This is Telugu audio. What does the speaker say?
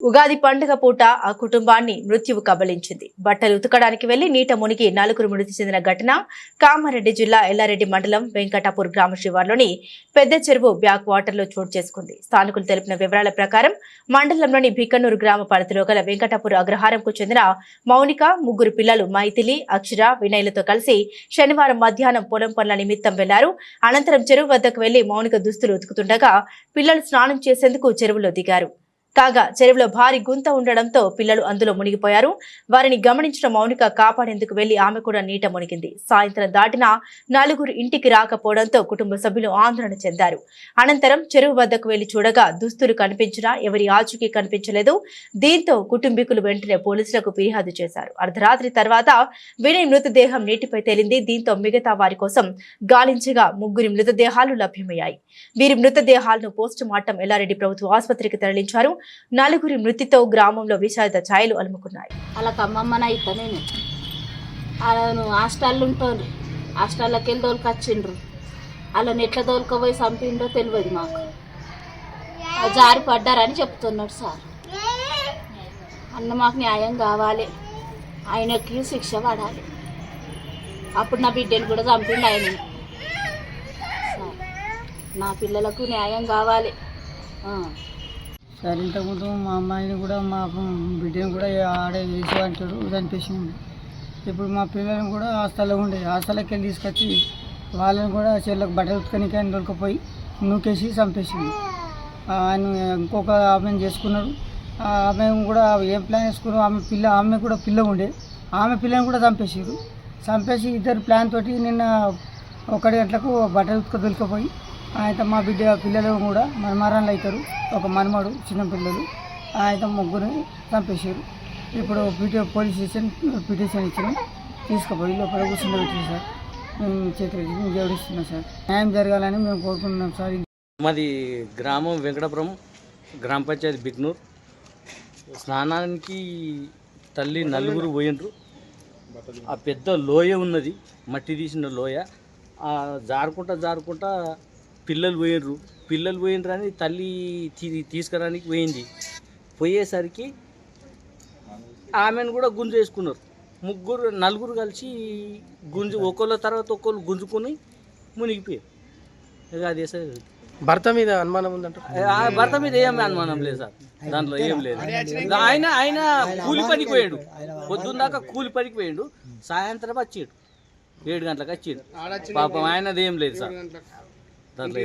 ఉగాది పండుగ పూట ఆ కుటుంబాన్ని మృత్యువు కబలించింది. బట్టలు ఉతకడానికి వెళ్ళి నీట మునిగి నలుగురు మృతి చెందిన ఘటన కామారెడ్డి జిల్లా ఎల్లారెడ్డి మండలం వెంకటాపూర్ గ్రామ శివార్లోని పెద్ద చెరువు బ్యాక్ వాటర్లో చోటు చేసుకుంది. స్థానికులు తెలిపిన వివరాల ప్రకారం మండలంలోని భికన్నూరు గ్రామ పరిధిలో గల వెంకటాపూర్ అగ్రహారంకు చెందిన మౌనిక ముగ్గురు పిల్లలు మైథిలి అక్షర వినయ్లతో కలిసి శనివారం మధ్యాహ్నం పొలం పనుల నిమిత్తం వెళ్ళారు. అనంతరం చెరువు వద్దకు వెళ్ళి మౌనిక దుస్తులు ఉతుకుతుండగా పిల్లలు స్నానం చేసేందుకు చెరువులో దిగారు. కాగా చెరువులో భారీ గుంత ఉండడంతో పిల్లలు అందులో మునిగిపోయారు. వారిని గమనించిన మౌనిక కాపాడేందుకు వెళ్ళి ఆమె కూడా నీట మునిగింది. సాయంత్రం దాటిన నలుగురు ఇంటికి రాకపోవడంతో కుటుంబ సభ్యులు ఆందోళన చెందారు. అనంతరం చెరువు వద్దకు వెళ్ళి చూడగా దుస్తులు కనిపించినా ఎవరి ఆచూకీ కనిపించలేదు. దీంతో కుటుంబీకులు వెంటనే పోలీసులకు ఫిర్యాదు చేశారు. అర్ధరాత్రి తర్వాత వినయ్ మృతదేహం నీటిపై తేలింది. దీంతో మిగతా వారి కోసం గాలించగా ముగ్గురి మృతదేహాలు లభ్యమయ్యాయి. వీరి మృతదేహాలను పోస్టు మార్టం ఎల్లారెడ్డి ప్రభుత్వ ఆసుపత్రికి తరలించారు. నలుగురి మృతితో గ్రామంలో విషాద ఛాయలు అలుముకున్నాయి. వాళ్ళకి అమ్మమ్మన అవుతా నేను. వాళ్ళను హాస్టల్ ఉంటుంది. హాస్టల్లోకి వెళ్ళి తోలుకొచ్చిండ్రు వాళ్ళని ఎట్లా తోలుకపోయి చంపిండ్రో తెలియదు మాకు. జారి పడ్డారని చెప్తున్నాడు సార్. అన్న మాకు న్యాయం కావాలి. ఆయనకి శిక్ష పడాలి. అప్పుడు నా బిడ్డను కూడా చంపిండు ఆయన. సార్ నా పిల్లలకు న్యాయం కావాలి. సార్ ఇంతకుముందు మా అమ్మాయిని కూడా మా బిడ్డని కూడా ఆడే వేసి అంటాడు చనిపేసింది ఇప్పుడు మా పిల్లలను కూడా హాస్టల్లో ఉండే హాస్టల్కి వెళ్ళి తీసుకొచ్చి వాళ్ళని కూడా చెల్లకు బట్టలు ఉతుకనికి ఆయన దొరికిపోయి నూకేసి చంపేసింది. ఆయన ఇంకొక ఆమెను చేసుకున్నాడు. ఆమె కూడా ఏం ప్లాన్ వేసుకున్నారు ఆమె పిల్ల ఆమె కూడా పిల్ల ఉండే. ఆమె పిల్లని కూడా చంపేసారు చంపేసి ఇద్దరు ప్లాన్ తోటి నిన్న ఒకటి గంటలకు బట్టలు ఉత్క దొరికిపోయి ఆయన మా బిడ్డ పిల్లలు కూడా మనమారాలు అవుతారు. ఒక మనమడు చిన్న పిల్లలు. ఆయన ముగ్గురిని చంపేశారు. ఇప్పుడు పిటి పోలీస్ స్టేషన్ పిటిషన్ ఇచ్చినాం తీసుకుపోయి లోపల కూర్చుండబెట్టారు సార్. మేము చేతులు మేము జోడిస్తున్నాం సార్. న్యాయం జరగాలని మేము కోరుకుంటున్నాం సార్. మాది గ్రామం వెంకటపురం గ్రామ పంచాయతీ బిగ్నూర్ స్నానానికి తల్లి నలుగురు పోయినరు. ఆ పెద్ద లోయ ఉన్నది మట్టి తీసిన లోయ. ఆ జారుకుంటా జారుకుంటా పిల్లలు పోయినరు పిల్లలు పోయినరు అని తల్లి తీసుకురానికి పోయింది. పోయేసరికి ఆమెను కూడా గుంజు వేసుకున్నారు. ముగ్గురు నలుగురు కలిసి గుంజు ఒకళ్ళ తర్వాత ఒకళ్ళు గుంజుకొని మునిగిపోయారు. ఇక అదే సార్ భర్త మీద అనుమానం ఉందంట భర్త మీద ఏం అనుమానం లేదు సార్. దాంట్లో ఏం లేదు. ఆయన ఆయన కూలి పనికి పోయాడు. పొద్దున్న దాకా కూలి పనికి పోయాడు. సాయంత్రం వచ్చాడు. ఏడు గంటలకు వచ్చాడు. పాపం ఆయనది ఏం లేదు సార్. நன்றி